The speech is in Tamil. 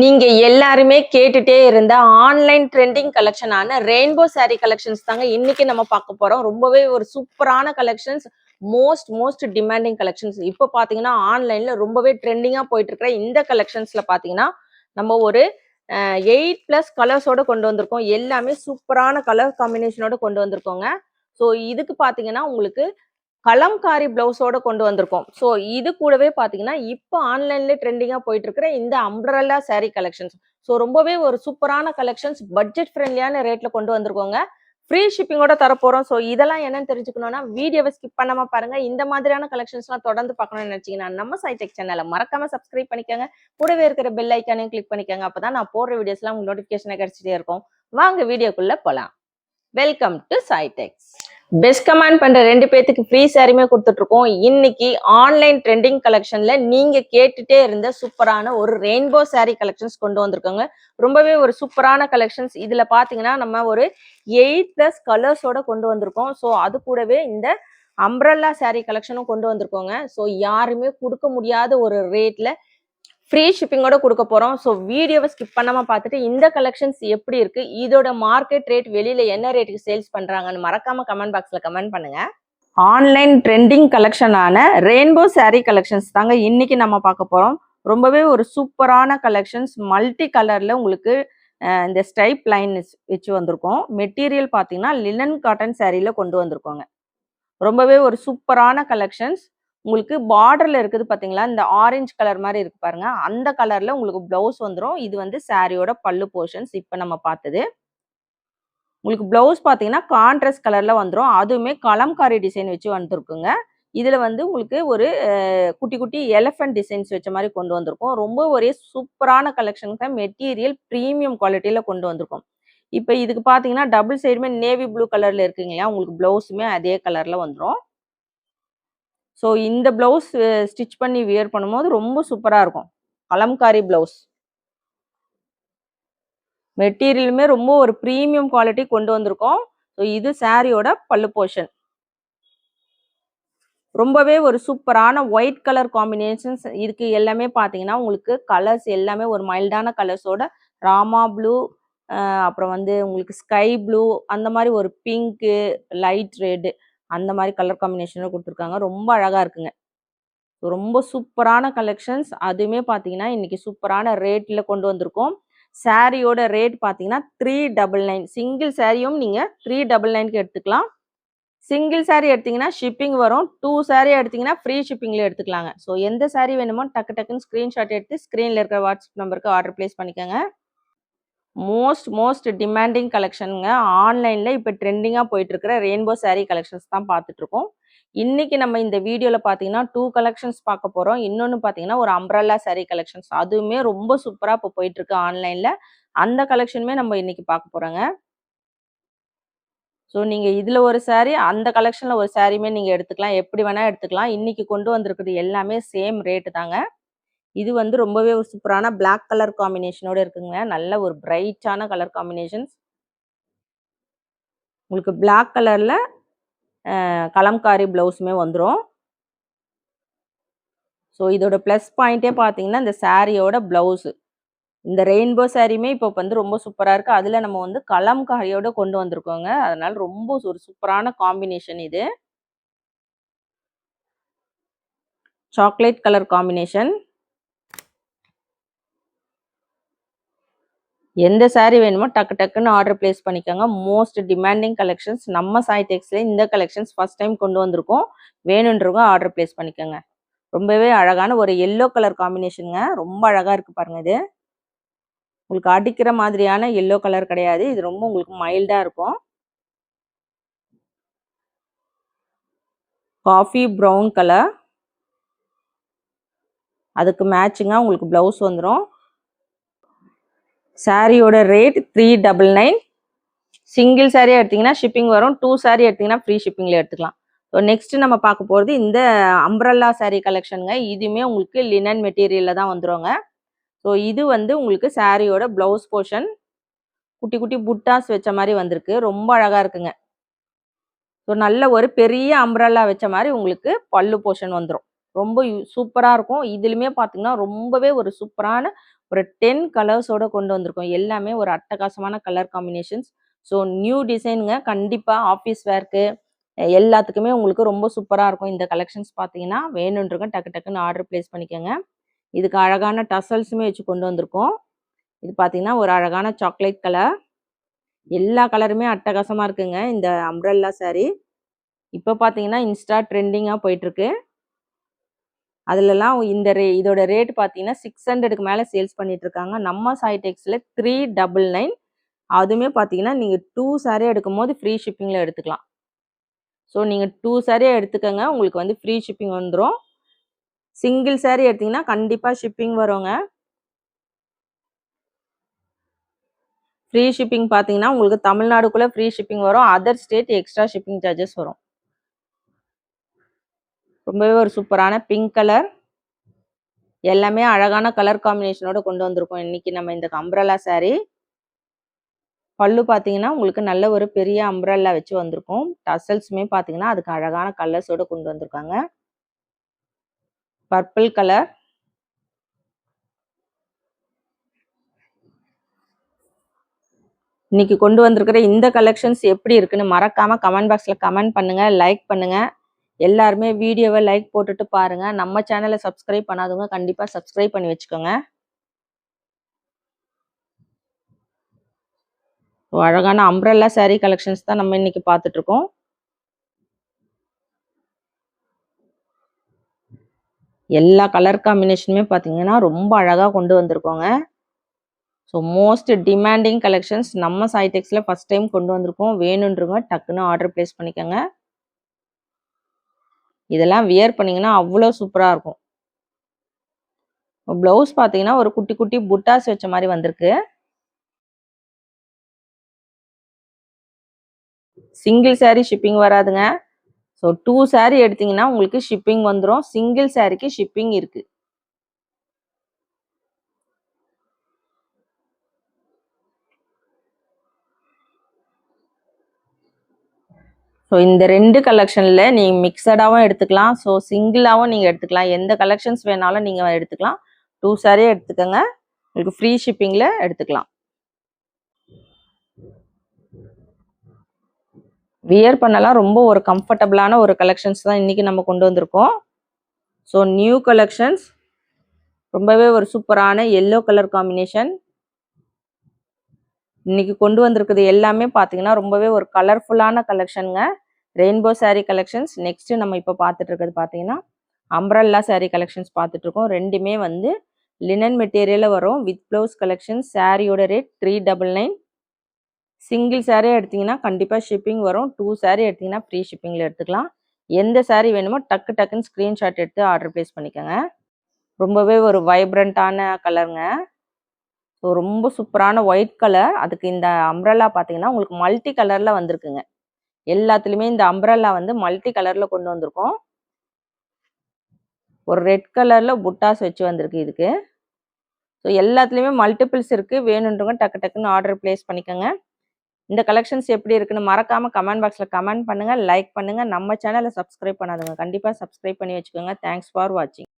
நீங்க எல்லாருமே கேட்டுட்டே இருந்த ஆன்லைன் ட்ரெண்டிங் கலெக்ஷனான ரெயின்போ saree கலெக்ஷன்ஸ் தாங்க இன்னைக்கு நம்ம பார்க்க போறோம். ரொம்பவே ஒரு சூப்பரான collections most most demanding collections இப்போ பாத்தீங்கன்னா ஆன்லைன்ல ரொம்பவே ட்ரெண்டிங்கா போயிட்டு இருக்கிற இந்த கலெக்ஷன்ஸ்ல பாத்தீங்கன்னா நம்ம ஒரு எயிட் பிளஸ் கலர்ஸோட கொண்டு வந்திருக்கோம். எல்லாமே சூப்பரான கலர் காம்பினேஷனோட கொண்டு வந்திருக்கோங்க. ஸோ இதுக்கு பாத்தீங்கன்னா உங்களுக்கு கலம்காரி பிளவுஸோட கொண்டு வந்திருக்கோம். ஸோ இது கூடவே பார்த்தீங்கன்னா இப்போ ஆன்லைன்ல ட்ரெண்டிங்காக போயிட்டு இருக்கிற இந்த அம்ப்ரல்லா saree கலெக்ஷன்ஸ் ஸோ ரொம்பவே ஒரு சூப்பரான கலெக்ஷன்ஸ் பட்ஜெட் ஃப்ரெண்ட்லியான ரேட்ல கொண்டு வந்திருக்கோங்க. ஃப்ரீ ஷிப்பிங்கோட தரப்போகிறோம் ஸோ இதெல்லாம் என்னன்னு தெரிஞ்சுக்கணும்னா வீடியோவை ஸ்கிப் பண்ணாம பாருங்க. இந்த மாதிரியான கலெக்ஷன்ஸ்லாம் தொடர்ந்து பார்க்கணும்னு நினச்சிங்கன்னா நம்ம சைடெக் சேனலை மறக்காம சப்ஸ்கிரைப் பண்ணிக்கோங்க. கூடவே இருக்கிற பெல் ஐக்கானையும் கிளிக் பண்ணிக்கோங்க. அப்போ தான் நான் போடுற வீடியோஸ்லாம் உங்களுக்கு நோட்டிஃபிகேஷனை கிடைச்சிட்டே இருக்கும். வாங்க வீடியோக்குள்ளே போகலாம் welcome to Saitex best comment பண்ற ரெண்டு பேத்துக்கு ஃப்ரீ சாரியுமே கொடுத்துட்டு இருக்கோம் இன்னைக்கு ஆன்லைன் ட்ரெண்டிங் கலெக்ஷன்ல நீங்க கேட்டுட்டே இருந்த சூப்பரான ஒரு ரெயின்போ சாரி கலெக்ஷன்ஸ் கொண்டு வந்திருக்கோங்க. ரொம்பவே ஒரு சூப்பரான கலெக்ஷன்ஸ் இதுல பாத்தீங்கன்னா நம்ம ஒரு எயிட் பிளஸ் கலர்ஸோட கொண்டு வந்திருக்கோம். ஸோ அது கூடவே இந்த அம்ப்ரல்லா சாரி கலெக்ஷனும் கொண்டு வந்திருக்கோங்க. ஸோ யாருமே கொடுக்க முடியாத ஒரு ரேட்ல ஃப்ரீ ஷிப்பிங்கோட கொடுக்க போறோம். ஸோ வீடியோவை ஸ்கிப் பண்ணாம பார்த்துட்டு இந்த கலெக்ஷன்ஸ் எப்படி இருக்கு இதோட மார்க்கெட் ரேட் வெளியில என்ன ரேட்டுக்கு சேல்ஸ் பண்றாங்கன்னு மறக்காம கமெண்ட் பாக்ஸ்ல கமெண்ட் பண்ணுங்க. ஆன்லைன் ட்ரெண்டிங் கலெக்ஷனான ரெயின்போ saree கலெக்ஷன்ஸ் தாங்க இன்னைக்கு நம்ம பார்க்க போறோம். ரொம்பவே ஒரு சூப்பரான கலெக்ஷன்ஸ் மல்டி கலர்ல உங்களுக்கு இந்த ஸ்டைப் லைன் வச்சு வந்திருக்கோம். மெட்டீரியல் பார்த்தீங்கன்னா லினன் காட்டன் சாரியில கொண்டு வந்திருக்கோங்க. ரொம்பவே ஒரு சூப்பரான கலெக்ஷன்ஸ் உங்களுக்கு பார்டர்ல இருக்குது பாத்தீங்களா? இந்த ஆரஞ்சு கலர் மாதிரி இருக்கு பாருங்க. அந்த கலர்ல உங்களுக்கு பிளவுஸ் வந்துடும் இது வந்து சாரியோட பல்லு போர்ஷன்ஸ் இப்போ நம்ம பார்த்தது. உங்களுக்கு பிளவுஸ் பார்த்தீங்கன்னா கான்ட்ராஸ்ட் கலர்ல வந்துடும் அதுவுமே கலம்காரி டிசைன் வச்சு வந்திருக்குங்க. இதுல வந்து உங்களுக்கு ஒரு குட்டி குட்டி எலஃபென்ட் டிசைன்ஸ் வச்ச மாதிரி கொண்டு வந்திருக்கோம். ரொம்ப ஒரே சூப்பரான கலெக்ஷனுக்கு மெட்டீரியல் ப்ரீமியம் குவாலிட்டியில கொண்டு வந்திருக்கோம். இப்போ இதுக்கு பார்த்தீங்கன்னா டபுள் சைடுமே நேவி ப்ளூ கலர்ல இருக்குங்க உங்களுக்கு பிளவுஸுமே அதே கலர்ல வந்துடும் ஸோ இந்த ப்ளவுஸ் ஸ்டிச் பண்ணி வியர் பண்ணும்போது ரொம்ப சூப்பராக இருக்கும். கலம்காரி ப்ளவுஸ் மெட்டீரியலுமே ரொம்ப ஒரு ப்ரீமியம் குவாலிட்டி கொண்டு வந்திருக்கோம். ஸோ இது சாரியோட பல்லு போர்ஷன் ரொம்பவே ஒரு சூப்பரான ஒயிட் கலர் காம்பினேஷன்ஸ் இதுக்கு எல்லாமே பார்த்தீங்கன்னா உங்களுக்கு கலர்ஸ் எல்லாமே ஒரு மைல்டான கலர்ஸோட ராமா ப்ளூ அப்புறம் வந்து உங்களுக்கு ஸ்கை ப்ளூ அந்த மாதிரி ஒரு பிங்க்கு லைட் ரெட்டு அந்த மாதிரி கலர் காம்பினேஷனில் கொடுத்துருக்காங்க. ரொம்ப அழகாக இருக்குங்க. ரொம்ப சூப்பரான கலெக்ஷன்ஸ் அதுவுமே பார்த்தீங்கன்னா இன்றைக்கி சூப்பரான ரேட்டில் கொண்டு வந்திருக்கோம். சாரியோட ரேட் பார்த்தீங்கன்னா த்ரீ டபுள் நைன் சிங்கிள் சாரியும் நீங்கள் த்ரீ டபுள் நைனுக்கு எடுத்துக்கலாம். சிங்கிள் saree எடுத்தீங்கன்னா ஷிப்பிங் வரும். டூ சாரீ எடுத்தீங்கன்னா ஃப்ரீ ஷிப்பிங்கில் எடுத்துக்கலாங்க. ஸோ எந்த saree வேணுமோ டக்கு டக்குன்னு ஸ்க்ரீன்ஷாட் எடுத்து ஸ்க்ரீனில் இருக்கிற வாட்ஸ்அப் நம்பருக்கு ஆர்டர் ப்ளேஸ் பண்ணிக்கோங்க. மோஸ்ட் மோஸ்ட் டிமாண்டிங் கலெக்ஷனுங்க ஆன்லைனில் இப்போ ட்ரெண்டிங்காக போயிட்டுருக்கிற ரெயின்போ சாரீ கலெக்ஷன்ஸ் தான் பார்த்துட்ருக்கோம் இன்றைக்கி நம்ம இந்த வீடியோவில் பார்த்தீங்கன்னா டூ கலெக்ஷன்ஸ் பார்க்க போகிறோம் இன்னொன்று பார்த்தீங்கன்னா ஒரு அம்ப்ரல்லா சாரீ கலெக்ஷன்ஸ் அதுவுமே ரொம்ப சூப்பராக இப்போ போயிட்டுருக்கு ஆன்லைனில் அந்த கலெக்ஷனுமே நம்ம இன்றைக்கி பார்க்க போகிறோங்க ஸோ நீங்கள் இதில் ஒரு சாரீ அந்த கலெக்ஷனில் ஒரு சாரியுமே நீங்கள் எடுத்துக்கலாம். எப்படி வேணால் எடுத்துக்கலாம். இன்றைக்கி கொண்டு வந்திருக்கிறது எல்லாமே சேம் ரேட்டு தாங்க. இது வந்து ரொம்பவே ஒரு சூப்பரான பிளாக் கலர் காம்பினேஷனோட இருக்குங்க. நல்ல ஒரு பிரைட்டான கலர் காம்பினேஷன்ஸ் உங்களுக்கு பிளாக் கலரில் கலம்காரி ப்ளவுஸுமே வந்துடும் ஸோ இதோட ப்ளஸ் பாயிண்ட்டே பார்த்தீங்கன்னா இந்த சாரியோட ப்ளவுஸு இந்த ரெயின்போ சாரியுமே இப்போ வந்து ரொம்ப சூப்பராக இருக்குது அதில் நம்ம வந்து கலம்காரியோட கொண்டு வந்திருக்கோங்க. அதனால் ரொம்ப ஒரு சூப்பரான காம்பினேஷன் இது. சாக்லேட் கலர் காம்பினேஷன் எந்த சாரீ வேணுமோ டக்கு டக்குன்னு ஆர்டர் பிளேஸ் பண்ணிக்கோங்க. மோஸ்ட் டிமாண்டிங் கலெக்ஷன்ஸ் நம்ம சாய் டெக்ஸ்ல இந்த கலெக்ஷன்ஸ் ஃபர்ஸ்ட் டைம் கொண்டு வந்திருக்கோம். வேணுன்றவங்க ஆர்டர் பிளேஸ் பண்ணிக்கோங்க. ரொம்பவே அழகான ஒரு எல்லோ கலர் காம்பினேஷனுங்க ரொம்ப அழகாக இருக்குது பாருங்கள் இது. உங்களுக்கு அடிக்கிற மாதிரியான எல்லோ கலர் கிடையாது. இது ரொம்ப உங்களுக்கு மைல்டாக இருக்கும். காஃபி ப்ரௌன் கலர் அதுக்கு மேட்சிங்காக உங்களுக்கு ப்ளவுஸ் வந்துடும் சாரியோட rate three double nine single சாரியாக எடுத்தீங்கன்னா ஷிப்பிங் வரும். டூ சாரி எடுத்தீங்கன்னா ஃப்ரீ ஷிப்பிங்கில் எடுத்துக்கலாம். ஸோ நெக்ஸ்ட் நம்ம பார்க்க போகிறது இந்த அம்ப்ரல்லா சாரீ கலெக்ஷனுங்க இதுவுமே உங்களுக்கு லினன் மெட்டீரியலில் தான் வந்துருங்க. ஸோ இது வந்து உங்களுக்கு சாரியோட ப்ளவுஸ் போர்ஷன் குட்டி குட்டி புட்டாஸ் வச்ச மாதிரி வந்திருக்கு. ரொம்ப அழகாக இருக்குங்க. ஸோ நல்ல ஒரு பெரிய அம்ப்ரல்லா வச்ச மாதிரி உங்களுக்கு பல்லு போர்ஷன் வந்துடும் ரொம்ப சூப்பராக இருக்கும். இதுலையுமே பார்த்தீங்கன்னா ரொம்பவே ஒரு சூப்பரான ஒரு டென் கலர்ஸோட கொண்டு வந்திருக்கோம். எல்லாமே ஒரு அட்டகாசமான கலர் காம்பினேஷன்ஸ். ஸோ நியூ டிசைனுங்க. கண்டிப்பாக ஆஃபீஸ் வேர்க்கு எல்லாத்துக்குமே உங்களுக்கு ரொம்ப சூப்பராக இருக்கும். இந்த கலெக்ஷன்ஸ் பார்த்தீங்கன்னா வேணுன்றவங்க டக்கு டக்குன்னு ஆர்டர் ப்ளேஸ் பண்ணிக்கோங்க. இதுக்கு அழகான டசல்ஸுமே வச்சு கொண்டு வந்திருக்கோம். இது பார்த்தீங்கன்னா ஒரு அழகான சாக்லேட் கலர். எல்லா கலருமே அட்டகாசமாக இருக்குங்க. இந்த அம்ரல்லா saree. இப்போ பார்த்தீங்கன்னா இன்ஸ்டா ட்ரெண்டிங்காக போயிட்டுருக்கு அதுலலாம் இந்த ரே இதோட ரேட் பார்த்தீங்கன்னா சிக்ஸ் ஹண்ட்ரடுக்கு மேலே சேல்ஸ் பண்ணிட்டு இருக்காங்க நம்ம சாய்டெக்ஸில் த்ரீ டபுள் நைன் அதுவுமே பார்த்தீங்கன்னா நீங்கள் டூ சாரே எடுக்கும் போது ஃப்ரீ ஷிப்பிங்கில் எடுத்துக்கலாம். ஸோ நீங்கள் டூ saree எடுத்துக்கோங்க உங்களுக்கு வந்து ஃப்ரீ ஷிப்பிங் வந்துடும் சிங்கிள் சாரீ எடுத்தீங்கன்னா கண்டிப்பாக ஷிப்பிங் வருங்க. ஃப்ரீ ஷிப்பிங் பார்த்தீங்கன்னா உங்களுக்கு தமிழ்நாடுக்குள்ளே ஃப்ரீ ஷிப்பிங் வரும். Other state extra shipping charges வரும். ரொம்பவே ஒரு சூப்பரான பிங்க் கலர் எல்லாமே அழகான கலர் காம்பினேஷனோட கொண்டு வந்திருக்கோம். இன்னைக்கு நம்ம இந்த அம்ப்ரல்லா சாரீ பல்லு பார்த்தீங்கன்னா உங்களுக்கு நல்ல ஒரு பெரிய அம்ப்ரல்லா வச்சு வந்திருக்கும். டசல்ஸுமே பார்த்தீங்கன்னா அதுக்கு அழகான கலர்ஸோட கொண்டு வந்திருக்காங்க. பர்பிள் கலர் இன்னைக்கு கொண்டு வந்திருக்கிற இந்த கலெக்ஷன்ஸ் எப்படி இருக்குன்னு மறக்காம கமெண்ட் பாக்ஸில் கமெண்ட் பண்ணுங்க லைக் பண்ணுங்க. எல்லாருமே வீடியோவை லைக் போட்டுட்டு பாருங்க. நம்ம சேனலை சப்ஸ்கிரைப் பண்ணாதவங்க கண்டிப்பா சப்ஸ்கிரைப் பண்ணி வச்சுக்கோங்க. அழகான அம்ப்ரல்லா saree கலெக்ஷன்ஸ் தான் நம்ம இன்னைக்கு பார்த்துட்டு இருக்கோம் எல்லா கலர் காம்பினேஷனுமே பார்த்தீங்கன்னா ரொம்ப அழகாக கொண்டு வந்திருக்கோங்க. ஸோ மோஸ்ட் டிமாண்டிங் கலெக்ஷன்ஸ் நம்ம சைடெக்ஸில் ஃபர்ஸ்ட் டைம் கொண்டு வந்திருக்கோம். வேணுன்றவங்க டக்குன்னு ஆர்டர் ப்ளேஸ் பண்ணிக்கோங்க. இதெல்லாம் வியர் பண்ணீங்கன்னா அவ்வளோ சூப்பராக இருக்கும். ப்ளவுஸ் பார்த்தீங்கன்னா ஒரு குட்டி குட்டி புட்டாஸ் வச்ச மாதிரி வந்திருக்கு. சிங்கிள் சாரீ ஷிப்பிங் வராதுங்க. ஸோ டூ சாரீ எடுத்தீங்கன்னா உங்களுக்கு ஷிப்பிங் வந்துடும் சிங்கிள் சாரீக்கு ஷிப்பிங் இருக்கு. ஸோ இந்த ரெண்டு கலெக்ஷனில் நீங்கள் மிக்சடாகவும் எடுத்துக்கலாம். ஸோ சிங்கிளாகவும் நீங்கள் எடுத்துக்கலாம். எந்த கலெக்ஷன்ஸ் வேணாலும் நீங்கள் எடுத்துக்கலாம். டூ சாரியே எடுத்துக்கோங்க. உங்களுக்கு ஃப்ரீ ஷிப்பிங்கில் எடுத்துக்கலாம். வியர் பண்ணலாம். ரொம்ப ஒரு கம்ஃபர்டபுளான ஒரு கலெக்ஷன்ஸ் தான் இன்றைக்கி நம்ம கொண்டு வந்திருக்கோம். ஸோ நியூ கலெக்ஷன்ஸ் ரொம்பவே ஒரு சூப்பரான எல்லோ கலர் காம்பினேஷன் இன்னைக்கு கொண்டு வந்திருக்குது எல்லாமே பார்த்தீங்கன்னா ரொம்பவே ஒரு கலர்ஃபுல்லான கலெக்ஷனுங்க ரெயின்போ சாரீ கலெக்ஷன்ஸ் நெக்ஸ்ட்டு நம்ம இப்போ பார்த்துட்டு இருக்கிறது பார்த்தீங்கன்னா அம்ப்ரல்லா சாரீ கலெக்ஷன்ஸ் பார்த்துட்ருக்கோம் ரெண்டுமே வந்து லினன் மெட்டீரியலில் வரும். வித் ப்ளவுஸ் கலெக்ஷன் சாரியோட rate three double nine single saree எடுத்தீங்கன்னா கண்டிப்பாக ஷிப்பிங் வரும். டூ சாரீ எடுத்திங்கன்னா ஃப்ரீ ஷிப்பிங்கில் எடுத்துக்கலாம். எந்த சாரீ வேணுமோ டக்கு டக்குன்னு ஸ்க்ரீன்ஷாட் எடுத்து ஆர்டர் ப்ளேஸ் பண்ணிக்கோங்க. ரொம்பவே ஒரு வைப்ரண்ட்டான கலருங்க ஸோ ரொம்ப சூப்பரான ஒயிட் கலர் அதுக்கு இந்த அம்ரல்லா பார்த்தீங்கன்னா உங்களுக்கு மல்டி கலரில் வந்திருக்குங்க. எல்லாத்துலேயுமே இந்த அம்ப்ரல்லா வந்து மல்டி கலரில் கொண்டு வந்திருக்கோம். ஒரு ரெட் கலரில் புட்டாஸ் வச்சு வந்திருக்கு இதுக்கு. ஸோ எல்லாத்துலேயுமே மல்டிபிள்ஸ் இருக்குது வேணுன்றவங்க டக்கு டக்குன்னு ஆர்டர் ப்ளேஸ் பண்ணிக்கோங்க. இந்த கலெக்ஷன்ஸ் எப்படி இருக்குன்னு மறக்காமல் கமெண்ட் பாக்ஸில் கமெண்ட் பண்ணுங்க லைக் பண்ணுங்க. நம்ம சேனலை சப்ஸ்கிரைப் பண்ணாதுங்க கண்டிப்பாக சப்ஸ்கிரைப் பண்ணி வச்சுக்கோங்க. தேங்க்ஸ் ஃபார் வாட்சிங்